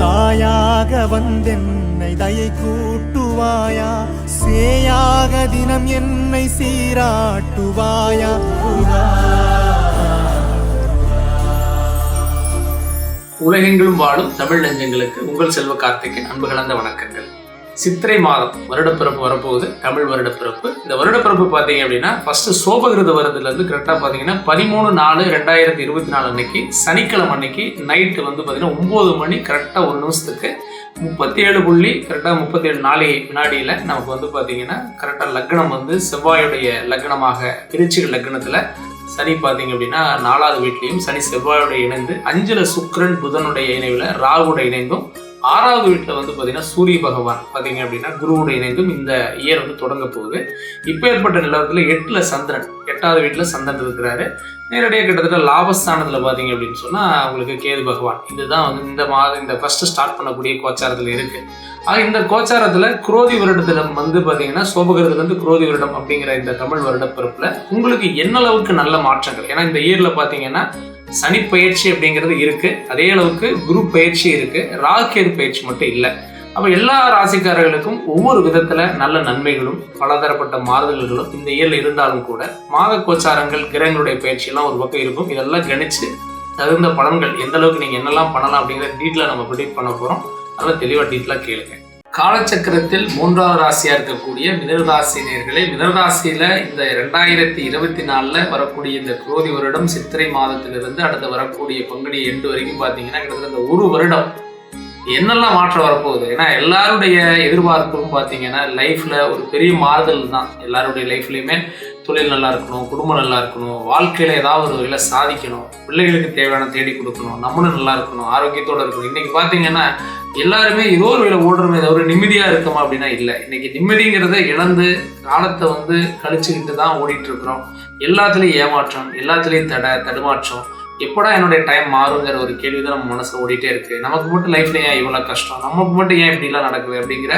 தாயாக வந்தென்னை தயை கூட்டுவாயா? சேயாக தினம் என்னை சீராட்டுவாயா? உலகெங்கிலும் வாழும் தமிழ் நெஞ்சங்களுக்கு உங்கள் செல்வ கார்த்திகேயன் அன்பு கலந்த வணக்கங்கள். சித்திரை மாதம் வருடப்பிறப்பு வரப்போகுது தமிழ் வருடப்பிறப்பு. இந்த வருடப்பிறப்பு பார்த்தீங்க அப்படின்னா ஃபர்ஸ்ட் சோபகிருத வருதுலேருந்து கரெக்டாக பார்த்தீங்கன்னா பதிமூணு நாலு ரெண்டாயிரத்தி இருபத்தி நாலு அன்னைக்கு சனிக்கிழமை அன்னைக்கு நைட்டு வந்து பார்த்தீங்கன்னா ஒம்பது மணி கரெக்டாக ஒரு நிமிஷத்துக்கு முப்பத்தி ஏழு புள்ளி கரெக்டாக முப்பத்தி ஏழு நாளை வினாடியில் நமக்கு வந்து பார்த்தீங்கன்னா கரெக்டாக லக்னம் வந்து செவ்வாயுடைய லக்னமாக திருச்சிகள் லக்னத்தில் சனி பார்த்தீங்க அப்படின்னா நாலாவது வீட்லேயும் சனி செவ்வாயோட இணைந்து அஞ்சில் சுக்கிரன் புதனுடைய இணைவில் ராகுட இணைந்தும் ஆறாவது வீட்டில் வந்து பார்த்தீங்கன்னா சூரிய பகவான் பார்த்தீங்க அப்படின்னா குருவோட இணைந்தும் இந்த இயர் வந்து தொடங்க போகுது. இப்போ ஏற்பட்ட நிலவரத்தில் எட்டில் சந்திரன் எட்டாவது வீட்டில் சந்திரன் இருக்கிறாரு. நேரடியாக கிட்டத்தட்ட லாபஸ்தானத்தில் பார்த்தீங்க அப்படின்னு சொன்னால் உங்களுக்கு கேது பகவான். இதுதான் வந்து இந்த மாதம் இந்த ஃபர்ஸ்ட் ஸ்டார்ட் பண்ணக்கூடிய கோச்சாரத்தில் இருக்குது ஆக இந்த கோச்சாரத்தில் குரோதி வருடத்தில் வந்து பார்த்தீங்கன்னா சோபகிரதுலேருந்து குரோதி வருடம் அப்படிங்கிற இந்த தமிழ் வருட பிறப்பில் உங்களுக்கு என்ன அளவுக்கு நல்ல மாற்றங்கள்? ஏன்னா இந்த இயரில் பார்த்தீங்கன்னா சனி பயிற்சி அப்படிங்கிறது இருக்குது அதே அளவுக்கு குரு பயிற்சி இருக்குது ராகேது பயிற்சி மட்டும் இல்லை. அப்போ எல்லா ராசிக்காரர்களுக்கும் ஒவ்வொரு விதத்தில் நல்ல நன்மைகளும் பலதரப்பட்ட மாறுதல்களும் இந்த இயல் இருந்தாலும் கூட மாத கோச்சாரங்கள் கிரகங்களுடைய பயிற்சியெல்லாம் ஒரு பக்கம் இருக்கும். இதெல்லாம் கணிச்சு தகுந்த பலன்கள் எந்த அளவுக்கு நீங்கள் என்னெல்லாம் பண்ணலாம் அப்படிங்கிற டீட்டெயிலாக நம்ம ப்ரிடிக்ட் பண்ண போகிறோம் நல்லா தெளிவாக டீட்டெயிலாக கேளுங்க. காலச்சக்கரத்தில் மூன்றாவது ராசியா இருக்கக்கூடிய மிதனராசி நேர்களை மிதனராசியில இந்த ரெண்டாயிரத்தி இருபத்தி நாலுல வரக்கூடிய இந்த குரோதி வருடம் சித்திரை மாதத்திலிருந்து அடுத்து வரக்கூடிய பங்குனி எண்டு வரைக்கும் பாத்தீங்கன்னா கிட்டத்தட்ட இந்த ஒரு வருடம் என்னெல்லாம் மாற்றம் வரப்போகுது? ஏன்னா எல்லாருடைய எதிர்பார்ப்பும் பார்த்தீங்கன்னா லைஃப்பில் ஒரு பெரிய மாறுதல் தான். எல்லாருடைய லைஃப்லையுமே தொழில் நல்லா இருக்கணும் குடும்பம் நல்லா இருக்கணும் வாழ்க்கையில் ஏதாவது ஒரு வகையில் சாதிக்கணும் பிள்ளைகளுக்கு தேவையான தேடி கொடுக்கணும் நம்மளும் நல்லா இருக்கணும் ஆரோக்கியத்தோடு இருக்கணும். இன்றைக்கி பார்த்தீங்கன்னா எல்லாருமே ஏதோ ஒரு வேலை ஓடுறமே ஒரு நிம்மதியாக இருக்கமா அப்படின்னா இல்லை. இன்றைக்கி நிம்மதிங்கிறத இழந்து காலத்தை வந்து கழிச்சுக்கிட்டு தான் ஓடிட்டு இருக்கிறோம். எல்லாத்துலேயும் ஏமாற்றம் எல்லாத்துலேயும் தட தடுமாற்றம் எப்படா என்னுடைய டைம் மாறுங்கிற ஒரு கேள்வி தான் நம்ம மனசில் ஓடிட்டே இருக்கு. நமக்கு மட்டும் லைஃப்ல ஏன் இவ்வளோ கஷ்டம்? நமக்கு மட்டும் ஏன் இப்படிலாம் நடக்குது அப்படிங்கிற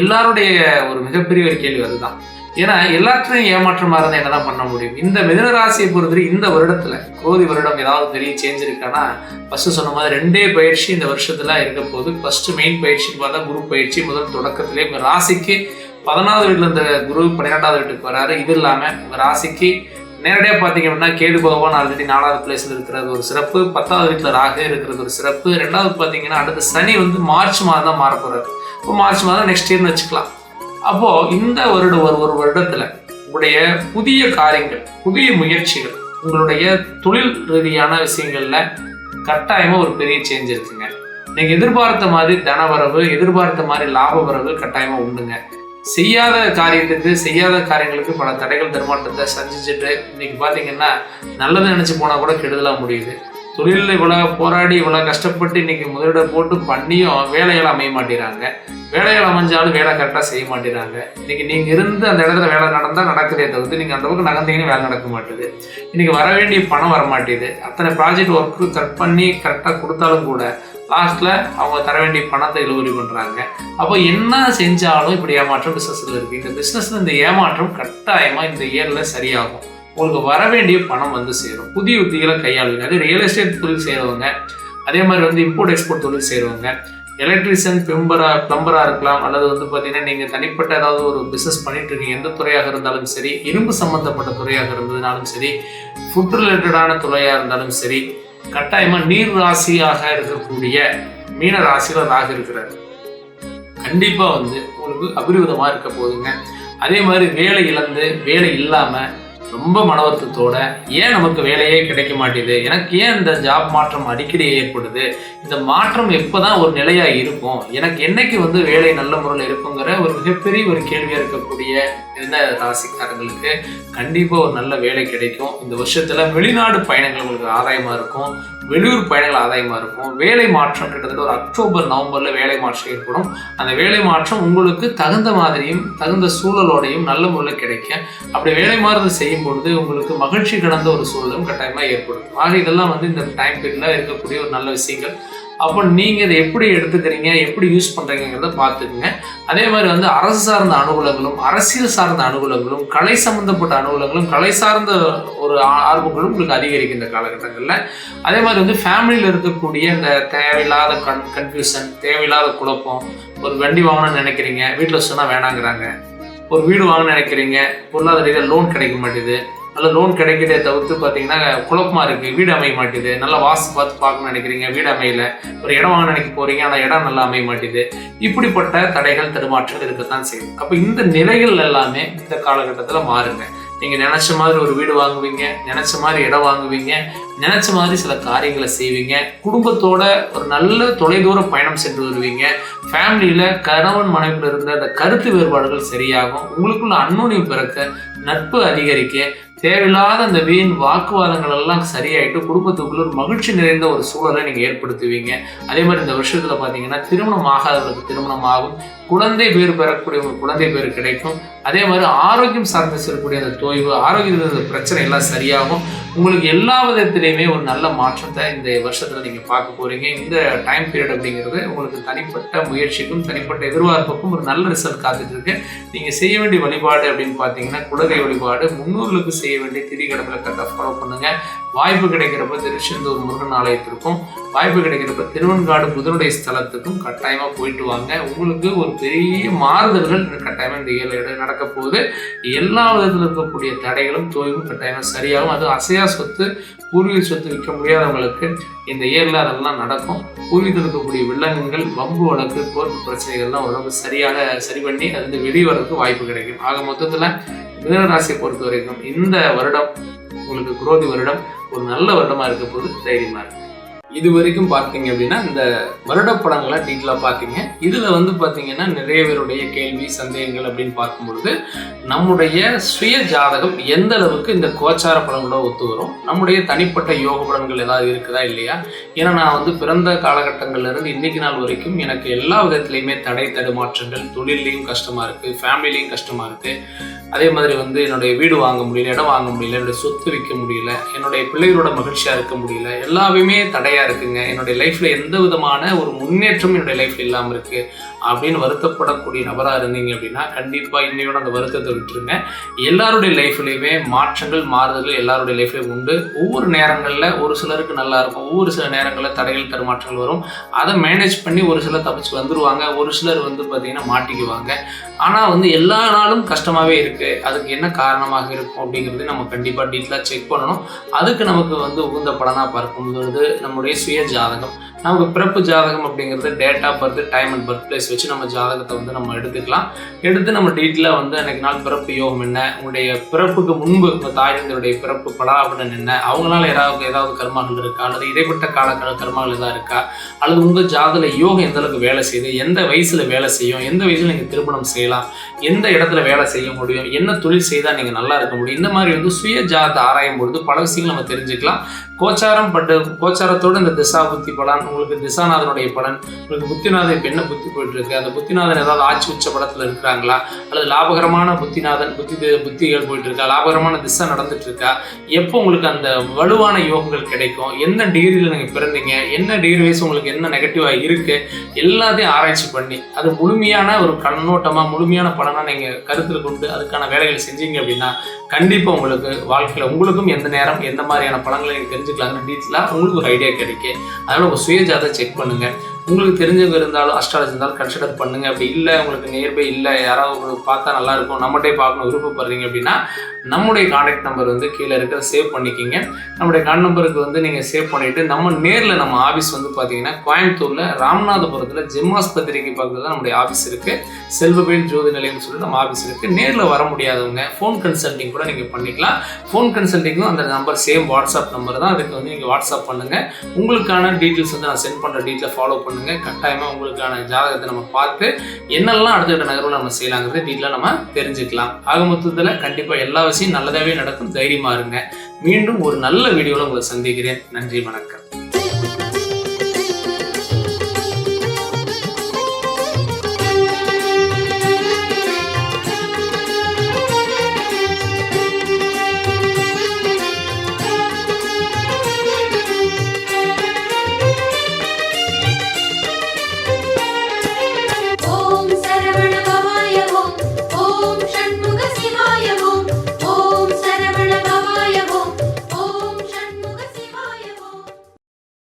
எல்லாருடைய ஒரு மிகப்பெரிய ஒரு கேள்வி அதுதான். ஏன்னா எல்லாத்துலையும் ஏமாற்றமாக இருந்தால் என்னதான் பண்ண முடியும்? இந்த மிதனராசியை பொறுத்தவரை இந்த வருடத்தில் கோதி வருடம் ஏதாவது பெரிய சேஞ்ச் இருக்கானா ஃபர்ஸ்ட் சொன்ன மாதிரி ரெண்டே பயிற்சி இந்த வருஷத்தில் இருக்க போது ஃபஸ்ட்டு மெயின் பயிற்சின்னு பார்த்தா குரு பயிற்சி முதல் தொடக்கத்திலே ராசிக்கு பதினாவது வீட்டில் இந்த குரு பன்னிரெண்டாவது வீட்டுக்கு வராரு. இது இல்லாமல் உங்க ராசிக்கு நேரடியாக பார்த்தீங்க அப்படின்னா கேது பகவான் ஆல்ரெடி நாலாவது பிளேஸில் இருக்கிறது ஒரு சிறப்பு. பத்தாவது வீட்டில் ராகு இருக்கிறது ஒரு சிறப்பு. ரெண்டாவது பார்த்தீங்கன்னா அடுத்த சனி வந்து மார்ச் மாதம் தான் மாற இப்போ மார்ச் மாதம் நெக்ஸ்ட் இயர்னு வச்சுக்கலாம். அப்போ இந்த வருடம் ஒரு ஒரு வருடத்துல உங்களுடைய புதிய காரியங்கள் புதிய முயற்சிகள் உங்களுடைய தொழில் ரீதியான விஷயங்கள்ல கட்டாயமா ஒரு பெரிய சேஞ்ச் இருக்குங்க. நீங்க எதிர்பார்த்த மாதிரி தனவரவு எதிர்பார்த்த மாதிரி லாப வரவு கட்டாயமா உண்டுங்க. செய்யாத காரியத்துக்கு செய்யாத காரியங்களுக்கு பல தடைகள் தர்மாட்டத்தை சந்திச்சுட்டு இன்னைக்கு பார்த்தீங்கன்னா நல்லது நினைச்சு போனா கூட கெடுதலா முடியுது. தொழிலில் இவ்வளோ போராடி இவ்வளோ கஷ்டப்பட்டு இன்றைக்கி முதலீடு போட்டு பண்ணியும் வேலைகள் அமைய மாட்டேறாங்க. வேலைகள் அமைஞ்சாலும் வேலை கரெக்டாக செய்ய மாட்டேறாங்க. இன்றைக்கி நீங்கள் இருந்து அந்த இடத்துல வேலை நடந்தால் நடக்குதே தவிர்த்து நீங்கள் அந்த பக்கம் நகர்ந்தீங்கன்னு வேலை நடக்க மாட்டேது. இன்றைக்கி வர வேண்டிய பணம் வர மாட்டேது. அத்தனை ப்ராஜெக்ட் ஒர்க்கு கட் பண்ணி கரெக்டாக கொடுத்தாலும் கூட லாஸ்ட்டில் அவங்க தர வேண்டிய பணத்தை இழுவரி பண்ணுறாங்க அப்போ என்ன செஞ்சாலும் இப்படி ஏமாற்றம் பிஸ்னஸில் இருக்குது இந்த பிஸ்னஸில் இந்த ஏமாற்றம் கட்டாயமாக இந்த இயரில் சரியாகும். உங்களுக்கு வர வேண்டிய பணம் வந்து சேரும். புதிய உத்திகளை கையாளுவீங்க அது ரியல் எஸ்டேட் தொழில் செய்கிறவங்க அதே மாதிரி வந்து இம்போர்ட் எக்ஸ்போர்ட் தொழில் செய்கிறவங்க எலக்ட்ரிஷியன் பிளம்பரா பிளம்பராக இருக்கலாம். அல்லது வந்து பார்த்தீங்கன்னா நீங்கள் தனிப்பட்ட ஏதாவது ஒரு பிஸ்னஸ் பண்ணிட்டு இருக்கீங்க. எந்த துறையாக இருந்தாலும் சரி இரும்பு சம்மந்தப்பட்ட துறையாக இருந்ததுனாலும் சரி ஃபுட் ரிலேட்டடான துறையாக இருந்தாலும் சரி கட்டாயமாக நீர் ராசியாக இருக்கக்கூடிய மீன ராசியில் ராகு இருக்கிறார். கண்டிப்பாக வந்து உங்களுக்கு அபிரிவிதமாக இருக்க போகுதுங்க. அதே மாதிரி வேலை இழந்து வேலை இல்லாமல் ரொம்ப மன வருத்தத்தோட ஏன் நமக்கு வேலையே கிடைக்க மாட்டேது? எனக்கு ஏன் இந்த ஜாப் மாற்றம் அடிக்கடி ஏற்படுது? இந்த மாற்றம் எப்போதான் ஒரு நிலையாக இருக்கும்? எனக்கு என்னைக்கு வந்து வேலை நல்ல முறையில் இருக்குங்கிற ஒரு மிகப்பெரிய ஒரு கேள்வியாக இருக்கக்கூடிய இந்த ராசிக்காரங்களுக்கு கண்டிப்பாக ஒரு நல்ல வேலை கிடைக்கும். இந்த வருஷத்தில் வெளிநாடு பயணங்கள் உங்களுக்கு ஆதாயமாக இருக்கும். வெளியூர் பயணங்கள் ஆதாயமாக இருக்கும். வேலை மாற்றம் கிட்டத்தட்ட ஒரு அக்டோபர் நவம்பரில் வேலை மாற்றம் ஏற்படும். அந்த வேலை மாற்றம் உங்களுக்கு தகுந்த மாதிரியும் தகுந்த சூழலோடையும் நல்ல முறையில் கிடைக்கும் அப்படி வேலை மாறுதல் செய்யும் பொழுது உங்களுக்கு மகிழ்ச்சி கடந்த ஒரு சூழலும் கட்டாயமாக ஏற்படும். ஆக இதெல்லாம் வந்து இந்த டைம் பீரியடில் இருக்கக்கூடிய ஒரு நல்ல விஷயங்கள். அப்போ நீங்கள் இதை எப்படி எடுத்துக்கிறீங்க எப்படி யூஸ் பண்ணுறீங்கிறத பார்த்துக்குங்க. அதே மாதிரி வந்து அரசு சார்ந்த அனுகூலங்களும் அரசியல் சார்ந்த அனுகூலங்களும் கலை சம்மந்தப்பட்ட அனுகூலங்களும் கலை சார்ந்த ஒரு ஆர்வங்களும் உங்களுக்கு அதிகரிக்கும் இந்த காலகட்டங்களில். அதே மாதிரி வந்து ஃபேமிலியில் இருக்கக்கூடிய இந்த தேவையில்லாத கன் கன்ஃபியூஷன் தேவையில்லாத குழப்பம் ஒரு வண்டி வாங்கணும்னு நினைக்கிறீங்க வீட்டில் சொன்னால் வேணாங்கிறாங்க. ஒரு வீடு வாங்கணும்னு நினைக்கிறீங்க பொருளாதார ரீதியாக லோன் கிடைக்க மாட்டேது. நல்ல லோன் கிடைக்கிறதே தவிர்த்து பார்த்தீங்கன்னா குழப்பமா இருக்குது வீடு அமைய மாட்டேது. நல்லா வாசு பார்த்து பார்க்கணும்னு நினைக்கிறீங்க வீடு அமையல. ஒரு இடம் வாங்க நினைக்க போகிறீங்க ஆனால் இடம் நல்லா அமைய மாட்டேது. இப்படிப்பட்ட தடைகள் தடுமாற்றங்கள் இருக்கத்தான் செய்யும். அப்போ இந்த நிலைகள் எல்லாமே இந்த காலகட்டத்தில் மாறுங்க. நீங்கள் நினச்ச மாதிரி ஒரு வீடு வாங்குவீங்க நினச்ச மாதிரி இடம் வாங்குவீங்க நினச்ச மாதிரி சில காரியங்களை செய்வீங்க. குடும்பத்தோட ஒரு நல்ல தொலைதூர பயணம் சென்று வருவீங்க. ஃபேமிலியில் கணவன் மனைவியில் இருந்த அந்த கருத்து வேறுபாடுகள் சரியாகும். உங்களுக்குள்ள அன்னோனியம் பிறக்க நட்பு அதிகரிக்க தேவையில்லாத அந்த வீண் வாக்குவாதங்கள் எல்லாம் சரியாயிட்டு குடும்பத்துக்குள்ள ஒரு மகிழ்ச்சி நிறைந்த ஒரு சூழலை நீங்க ஏற்படுத்துவீங்க. அதே மாதிரி இந்த வருஷத்துல பாத்தீங்கன்னா திருமணம் ஆகாதவர்களுக்கு திருமணம் ஆகும். குழந்தை பேர் பெறக்கூடிய ஒரு குழந்தை பேர் கிடைக்கும். அதே மாதிரி ஆரோக்கியம் சார்ந்து செல்லக்கூடிய அந்த தொய்வு ஆரோக்கியத்தில் பிரச்சனை எல்லாம் சரியாகும். உங்களுக்கு எல்லா விதத்திலையுமே ஒரு நல்ல மாற்றத்தை இந்த வருஷத்தில் நீங்கள் பார்க்க போறீங்க. இந்த டைம் பீரியட் அப்படிங்கிறது உங்களுக்கு தனிப்பட்ட முயற்சிக்கும் தனிப்பட்ட எதிர்பார்ப்புக்கும் ஒரு நல்ல ரிசல்ட் காத்துட்டு இருக்கு. நீங்கள் செய்ய வேண்டிய வழிபாடு அப்படின்னு பார்த்தீங்கன்னா குலதெய்வ வழிபாடு. முன்னூறுகளுக்கு செய்ய வேண்டிய திதி கடமைகளை கரெக்டாக ஃபாலோ பண்ணுங்கள் வாய்ப்பு கிடைக்கிறப்ப திருச்செந்தூர் முருகன் ஆலயத்திற்கும் வாய்ப்பு கிடைக்கிறப்ப திருவன்காடு புதனுடைய ஸ்தலத்துக்கும் கட்டாயமாக போயிட்டு வாங்க. உங்களுக்கு ஒரு பெரிய மாறுதல்கள் கட்டாயமாக இந்த ஏழு இடம் நடக்க போகுது. எல்லா விதத்தில் இருக்கக்கூடிய தடைகளும் தோய்வும் கட்டாயமாக சரியாகும். அது அசையா சொத்து பூர்வீக சொத்து விற்க முடியாதவங்களுக்கு இந்த ஏரில் அதெல்லாம் நடக்கும். பூர்வீகத்தில் இருக்கக்கூடிய வில்லங்கங்கள் வம்பு வழக்கு கோர்ட்டு பிரச்சனைகள்லாம் உடம்பு சரியாக சரி பண்ணி அது வந்து வெளியே வரதுக்கு வாய்ப்பு கிடைக்கும். ஆக மொத்தத்தில் மிதனராசியை பொறுத்த வரைக்கும் இந்த வருடம் உங்களுக்கு குரோதி வருடம் ஒரு நல்ல வருடமா இருக்க போது தைரியமாக இருக்கு. இது வரைக்கும் பார்த்தீங்க அப்படின்னா இந்த வருட படங்களை டீட்டெயிலாக பார்த்தீங்க. இதில் வந்து பார்த்தீங்கன்னா நிறைய பேருடைய கேள்வி சந்தேகங்கள் அப்படின்னு பார்க்கும்பொழுது நம்முடைய சுய ஜாதகம் எந்த அளவுக்கு இந்த கோச்சார படங்களோட ஒத்து வரும்? நம்முடைய தனிப்பட்ட யோக படங்கள் ஏதாவது இருக்குதா இல்லையா? ஏன்னா நான் வந்து பிறந்த காலகட்டங்கள்ல இருந்து இன்னைக்கு நாள் வரைக்கும் எனக்கு எல்லா விதத்துலையுமே தடை தடுமாற்றங்கள் தொழிலையும் கஷ்டமா இருக்கு ஃபேமிலிலையும் கஷ்டமா இருக்கு. அதே மாதிரி வந்து என்னுடைய வீடு வாங்க முடியல இடம் வாங்க முடியல என்னுடைய சொத்து விற்க முடியல என்னுடைய பிள்ளைகளோட மகிழ்ச்சியாக இருக்க முடியல எல்லாமே தடையாக இருக்குங்க. என்னுடைய லைஃப்பில் எந்த விதமான ஒரு முன்னேற்றம் என்னுடைய லைஃப்பில் இல்லாமல் இருக்குது அப்படின்னு வருத்தப்படக்கூடிய நபராக இருந்தீங்க அப்படின்னா கண்டிப்பாக இன்னையோட அந்த வருத்தத்தை விட்டுருங்க. எல்லாருடைய லைஃப்லேயுமே மாற்றங்கள் மாறுதல்கள் எல்லாருடைய லைஃப்லேயும் உண்டு. ஒவ்வொரு நேரங்களில் ஒரு சிலருக்கு நல்லா இருக்கும். ஒவ்வொரு சில நேரங்களில் தடைகள் தருமாற்றங்கள் வரும். அதை மேனேஜ் பண்ணி ஒரு சிலர் தப்பிச்சு வந்துருவாங்க. ஒரு சிலர் வந்து பார்த்திங்கன்னா மாட்டிக்குவாங்க. ஆனால் வந்து எல்லா நாளும் கஷ்டமாகவே இருக்குது அதுக்கு என்ன காரணமாக இருக்கும் அப்படிங்கிறது நம்ம கண்டிப்பாக டீட்டெயிலாக செக் பண்ணணும். அதுக்கு நமக்கு வந்து உகுந்த பலனாக பார்க்கும்போது நம்முடைய சுய ஜாதகம் நமக்கு பிறப்பு ஜாதகம் அப்படிங்கிறது date of birth time and birth place வச்சு நம்ம ஜாதகத்தை வந்து நம்ம எடுத்துக்கலாம். எடுத்து நம்ம டீட்டெயிலாக வந்து அன்னைக்கு நாள் பிறப்பு யோகம் என்ன உங்களுடைய பிறப்புக்கு முன்பு உங்கள் தாயினுடைய பிறப்பு படாபடன் என்ன அவங்களால ஏதாவது ஏதாவது கர்மாக்கள் இருக்கா? அல்லது இடைப்பட்ட கால கால கர்மாக்கள் ஏதாவது இருக்கா? அல்லது உங்கள் ஜாதல யோகம் எந்த அளவுக்கு வேலை செய்யுது? எந்த வயசில் வேலை செய்யும்? எந்த வயசில் நீங்கள் திருமணம் செய்யலாம்? எந்த இடத்துல வேலை செய்ய முடியும்? என்ன தொழில் செய்தால் நீங்கள் நல்லா இருக்க முடியும்? இந்த மாதிரி வந்து சுய ஜாதத்தை ஆராயும் பொழுது பல விஷயங்கள் நம்ம தெரிஞ்சுக்கலாம். கோச்சாரம் பட்டு கோச்சாரத்தோட இந்த திசா புத்தி பலன் உங்களுக்கு திசாநாதனுடைய பலன் உங்களுக்கு புத்திநாதன் இப்போ என்ன புத்தி போயிட்டு இருக்கு அந்த புத்திநாதன் ஏதாவது ஆட்சி உச்ச படத்தில் இருக்கிறாங்களா? அல்லது லாபகரமான புத்திநாதன் புத்தி புத்திகள் போயிட்டு இருக்கா லாபகரமான திசை நடந்துட்டு இருக்கா எப்போ உங்களுக்கு அந்த வலுவான யோகங்கள் கிடைக்கும்? எந்த டிகிரியில் நீங்கள் பிறந்தீங்க? என்ன டிகிரி வயசு உங்களுக்கு என்ன நெகட்டிவாக இருக்கு? எல்லாத்தையும் ஆராய்ச்சி பண்ணி அது முழுமையான ஒரு கண்ணோட்டமாக முழுமையான பலனாக நீங்கள் கருத்தில் கொண்டு அதுக்கான வேலைகளை செஞ்சீங்க அப்படின்னா கண்டிப்பாக உங்களுக்கு வாழ்க்கையில் உங்களுக்கும் எந்த நேரம் எந்த மாதிரியான பலன்களை நீங்கள் தெரிஞ்சுக்கலாங்கிற டீட்டெயிலாக உங்களுக்கு ஒரு ஐடியா கிடைக்கும். அதனால் உங்கள் சுய ஜாதகம் செக் பண்ணுங்கள் உங்களுக்கு தெரிஞ்சவங்க இருந்தாலும் அஸ்ட்ராலஜி இருந்தாலும் கன்சிடர் பண்ணுங்க. அப்படி இல்லை உங்களுக்கு நியர்பை இல்லை யாராவது உங்களுக்கு பார்த்தா நல்லா இருக்கும் நம்மகிட்டே பார்க்கணும் விருப்பப்படுறீங்க அப்படின்னா நம்முடைய கான்டாக்ட் நம்பர் வந்து கீழே இருக்கிற சேவ் பண்ணிக்கிங்க. நம்முடைய கான் நம்பருக்கு வந்து நீங்கள் சேவ் பண்ணிவிட்டு நம்ம நேரில் நம்ம ஆஃபீஸ் வந்து பார்த்தீங்கன்னா கோயம்புத்தூரில் ராமநாதபுரத்தில் ஜெம்மாஸ்பத்திரிக்கு பக்கத்தில் தான் நம்முடைய ஆஃபீஸ் இருக்குது செல்வவேல் ஜோதி நிலையம்னு சொல்லி நம்ம ஆஃபீஸ் இருக்குது நேரில் வர முடியாதவங்க ஃபோன் கன்சல்டிங் கூட நீங்கள் பண்ணிக்கலாம். ஃபோன் கன்சல்டிங்கும் அந்த நம்பர் சேம் வாட்ஸ்அப் நம்பர் தான். அதுக்கு வந்து நீங்கள் வாட்ஸ்அப் பண்ணுங்கள் உங்களுக்கான டீட்டெயில்ஸ் வந்து நான் சென்ட் பண்ணுற டீட்டெயில் ஃபாலோ பண்ணுங்கள் கட்டாயமாக உங்களுக்கான ஜாதகத்தை நம்ம பார்த்து என்னெல்லாம் அடுத்த நகர்வு நம்ம செய்யலாங்கிறது டீட்டெயிலாக நம்ம தெரிஞ்சுக்கலாம். ஆக மொத்தத்தில் கண்டிப்பாக எல்லா விஷயம் நல்லதாகவே நடக்கும். தைரியமாக இருங்க. மீண்டும் ஒரு நல்ல வீடியோவில் உங்களை சந்திக்கிறேன். நன்றி வணக்கம்.